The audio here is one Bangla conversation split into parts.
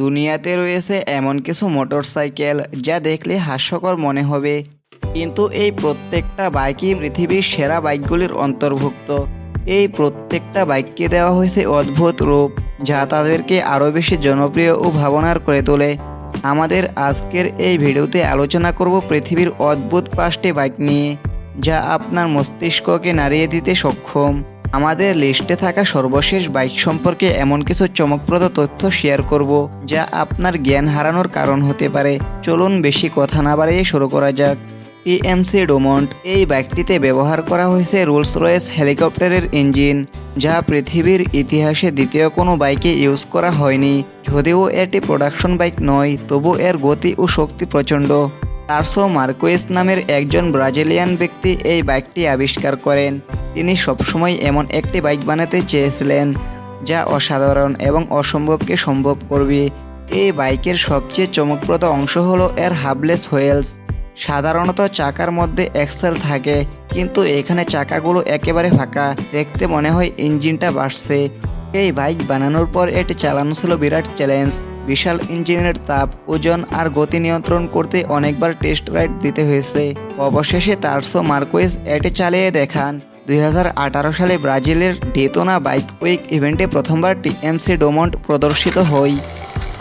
দুনিয়াতে রয়েছে এমন কিছু মোটরসাইকেল যা দেখলে হাস্যকর মনে হবে। কিন্তু এই প্রত্যেকটা বাইকই পৃথিবীর সেরা বাইকগুলির অন্তর্ভুক্ত। এই প্রত্যেকটা বাইককে দেওয়া হয়েছে অদ্ভুত রূপ, যা তাদেরকে আরও বেশি জনপ্রিয় ও ভাবনার করে তোলে। আমাদের আজকের এই ভিডিওতে আলোচনা করব পৃথিবীর অদ্ভুত পাঁচটি বাইক নিয়ে। যা আপনার মস্তিষ্ককে নাড়িয়ে দিতে সক্ষম। আমাদের লিস্টে থাকা সর্বশেষ বাইক সম্পর্কে এমন কিছু চমকপ্রদ তথ্য শেয়ার করব, যা আপনার জ্ঞান হারানোর কারণ হতে পারে। চলুন বেশি কথা না বাড়িয়ে শুরু করা যাক। পিএমসি ডোমন্ট, এই বাইকটিতে ব্যবহার করা হয়েছে রোলস রয়েস হেলিকপ্টারের ইঞ্জিন, যা পৃথিবীর ইতিহাসে দ্বিতীয় কোনো বাইকে ইউজ করা হয়নি। যদিও এটি প্রোডাকশন বাইক নয়, তবু এর গতি ও শক্তি প্রচণ্ড। তারসো মার্কোয়েস নামের একজন ব্রাজিলিয়ান ব্যক্তি এই বাইকটি আবিষ্কার করেন। তিনি সবসময় এমন একটি বাইক বানাতে চেয়েছিলেন, যা অসাধারণ এবং অসম্ভবকে সম্ভব করবে। এই বাইকের সবচেয়ে চমকপ্রদ অংশ হলো এর হাবলেস হুইলস। সাধারণত চাকার মধ্যে এক্সেল থাকে, কিন্তু এখানে চাকাগুলো একেবারে ফাঁকা। দেখতে মনে হয় ইঞ্জিনটা বাড়ছে। এই বাইক বানানোর পর এটি চালানো ছিল বিরাট চ্যালেঞ্জ। বিশাল ইঞ্জিনের তাপ, ওজন আর গতি নিয়ন্ত্রণ করতে অনেকবার টেস্ট রাইড দিতে হয়েছে। অবশেষে তারসো মার্কোয়েস এটি চালিয়ে দেখান। দুই হাজার আঠারো সালে ব্রাজিলের ডেতোনা বাইক উইক ইভেন্টে প্রথমবার টিএমসি ডোমন্ট প্রদর্শিত হয়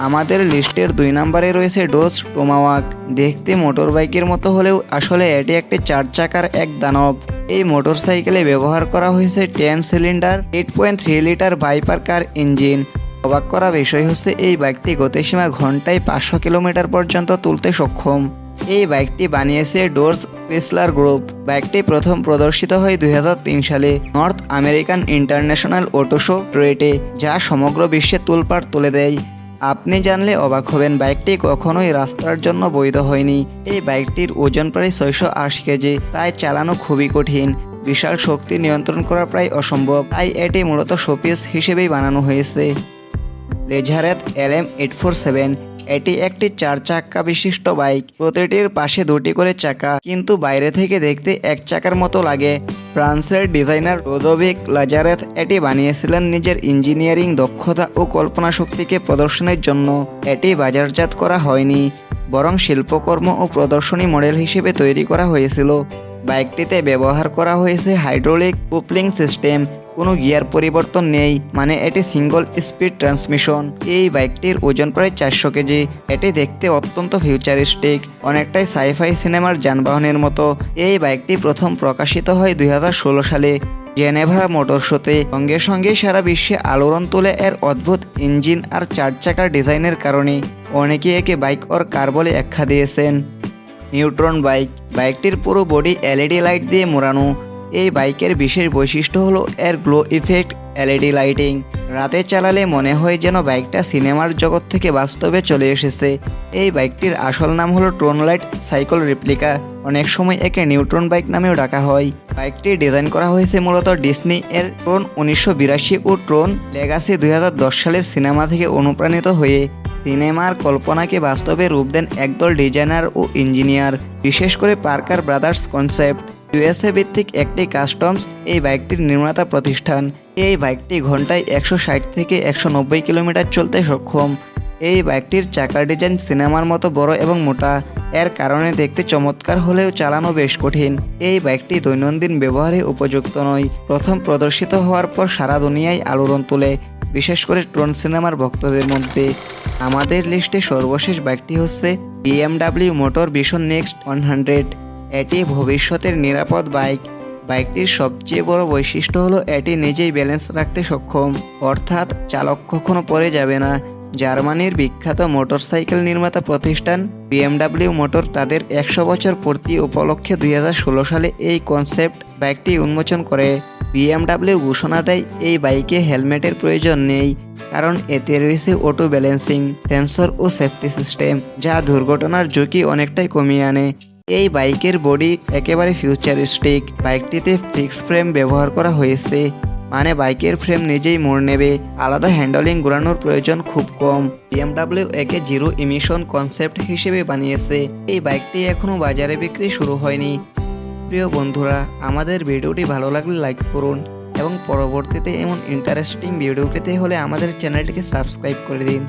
আমাদের লিস্টের দুই নম্বরে রয়েছে ডোজ টোমাওয়াক। দেখতে মোটরবাইকের মতো হলেও আসলে এটি একটি চার চাকার এক দানব। এই মোটরসাইকেলে ব্যবহার করা হয়েছে ten cylinder eight point three litre viper car engine অবাক করা বিষয় হচ্ছে, এই বাইকটি গতিসীমা ঘন্টায় পাঁচশো কিলোমিটার পর্যন্ত তুলতে সক্ষম। এই বাইকটি বানিয়েছে ডোর্স ক্রিসলার গ্রুপ। বাইকটি প্রথম প্রদর্শিত হয় দুই হাজার তিন সালে North American International auto show ট্রেটে যা সমগ্র বিশ্বে তুলপাড় তুলে দেয়। আপনি জানলে অবাক হবেন, বাইকটি কখনোই রাস্তার জন্য বৈধ হয়নি। এই বাইকটির ওজন প্রায় ছয়শো আশি কেজি, তাই চালানো খুবই কঠিন। বিশাল শক্তি নিয়ন্ত্রণ করা প্রায় অসম্ভব, তাই এটি মূলত শোপিস হিসেবেই বানানো হয়েছে। লেজারেত L M eight four seven, এটি একটি চার চাক্কা বিশিষ্ট বাইক। প্রতিটির পাশে দুটি করে চাকা, কিন্তু বাইরে থেকে দেখতে এক চাকার মতো লাগে। ফ্রান্সের ডিজাইনার রোদোভিক লাজারেথ এটি বানিয়েছিলেন নিজের ইঞ্জিনিয়ারিং দক্ষতা ও কল্পনা শক্তিকে প্রদর্শনের জন্য। এটি বাজারজাত করা হয়নি, বরং শিল্পকর্ম ও প্রদর্শনী মডেল হিসেবে তৈরি করা হয়েছিল। বাইকটিতে ব্যবহার করা হয়েছে হাইড্রোলিক কুপলিং সিস্টেম কোনো গিয়ার পরিবর্তন নেই। মানে এটি সিঙ্গল স্পিড ট্রান্সমিশন এই বাইকটির ওজন প্রায় চারশো কেজি। এটি দেখতে অত্যন্ত ফিউচারিস্টিক অনেকটাই সাইফাই সিনেমার যানবাহনের মতো। এই বাইকটি প্রথম প্রকাশিত হয় দুই হাজার ষোলো সালে। জেনেভা মোটর শোতে সঙ্গে সঙ্গে সারা বিশ্বে আলোড়ন তোলে এর অদ্ভুত ইঞ্জিন আর চার চাকার ডিজাইনের কারণে। অনেকে একে বাইক ওর কার বলে আখ্যা দিয়েছেন। Neutron bike. বাইকটির পুরো বডি এলইডি লাইট দিয়ে মোড়ানো। এই বাইকের বিশেষ বৈশিষ্ট্য হলো এর গ্লো ইফেক্ট, এলইডি লাইটিং। রাতে চালালে মনে হয় যেন বাইকটা সিনেমার জগৎ থেকে বাস্তবে চলে এসেছে। এই বাইকটির আসল নাম হলো ট্রোন লাইট সাইকেল রিপ্লিকা। অনেক সময় একে নিউট্রন বাইক নামেও ডাকা হয়। বাইকটি ডিজাইন করা হয়েছে মূলত ডিসনি এর ট্রোন উনিশশো বিরাশি ও ট্রোন লেগাসি দুই হাজার দশ সালের সিনেমা থেকে অনুপ্রাণিত হয়ে। সিনেমার কল্পনাকে বাস্তবে রূপ দেন একদল ডিজাইনার ও ইঞ্জিনিয়ার। বিশেষ করে পার্কার ব্রাদার্স কনসেপ্ট, ইউএসএ ভিত্তিক একটি কাস্টমস, এই বাইকটির নির্মাতা প্রতিষ্ঠান। এই বাইকটি ঘন্টায় একশো ষাট থেকে একশো নব্বই কিলোমিটার চলতে সক্ষম। এই বাইকটির চাকার ডিজাইন সিনেমার মতো বড় এবং মোটা। এর কারণে দেখতে চমৎকার হলেও চালানো বেশ কঠিন। এই বাইকটি দৈনন্দিন ব্যবহারে উপযুক্ত নয়। প্রথম প্রদর্শিত হওয়ার পর সারা দুনিয়ায় আলোড়ন তোলে। বিশেষ করে ট্রন সিনেমার ভক্তদের মধ্যে আমাদের লিস্টে সর্বশেষ বাইকটি হচ্ছে BMW motor vision next one hundred. এটি ভবিষ্যতের নিরাপদ বাইক। বাইকটির সবচেয়ে বড় বৈশিষ্ট্য হলো এটি নিজেই ব্যালেন্স রাখতে সক্ষম। অর্থাৎ চালক কখনো পড়ে যাবে না। জার্মানির বিখ্যাত মোটরসাইকেল নির্মাতা প্রতিষ্ঠান বিএমডাব্লিউ মোটর তাদের একশো বছর পূর্তি উপলক্ষে দুই হাজার ষোলো সালে এই কনসেপ্ট বাইকটি উন্মোচন করে। বিএমডাব্লিউ ঘোষণা দেয় এই বাইকে হেলমেটের প্রয়োজন নেই, কারণ এতে রয়েছে অটো ব্যালেন্সিং সেন্সর ও সেফটি সিস্টেম যা দুর্ঘটনার ঝুঁকি অনেকটাই কমিয়ে আনে। এই বাইকের বডি একেবারে ফিউচারিস্টিক বাইকটিতে ফিক্স ফ্রেম ব্যবহার করা হয়েছে মানে বাইকের ফ্রেম নিজেই মোড় নেবে। আলাদা হ্যান্ডলিং ঘোরানোর প্রয়োজন খুব কম। বিএমডাব্লিউ একে জিরো ইমিশন কনসেপ্ট হিসেবে বানিয়েছে। এই বাইকটি এখনও বাজারে বিক্রি শুরু হয়নি। প্রিয় বন্ধুরা, আমাদের ভিডিওটি ভালো লাগলে লাইক করুন এবং পরবর্তীতে এমন ইন্টারেস্টিং ভিডিও পেতে হলে আমাদের চ্যানেলটিকে সাবস্ক্রাইব করে দিন।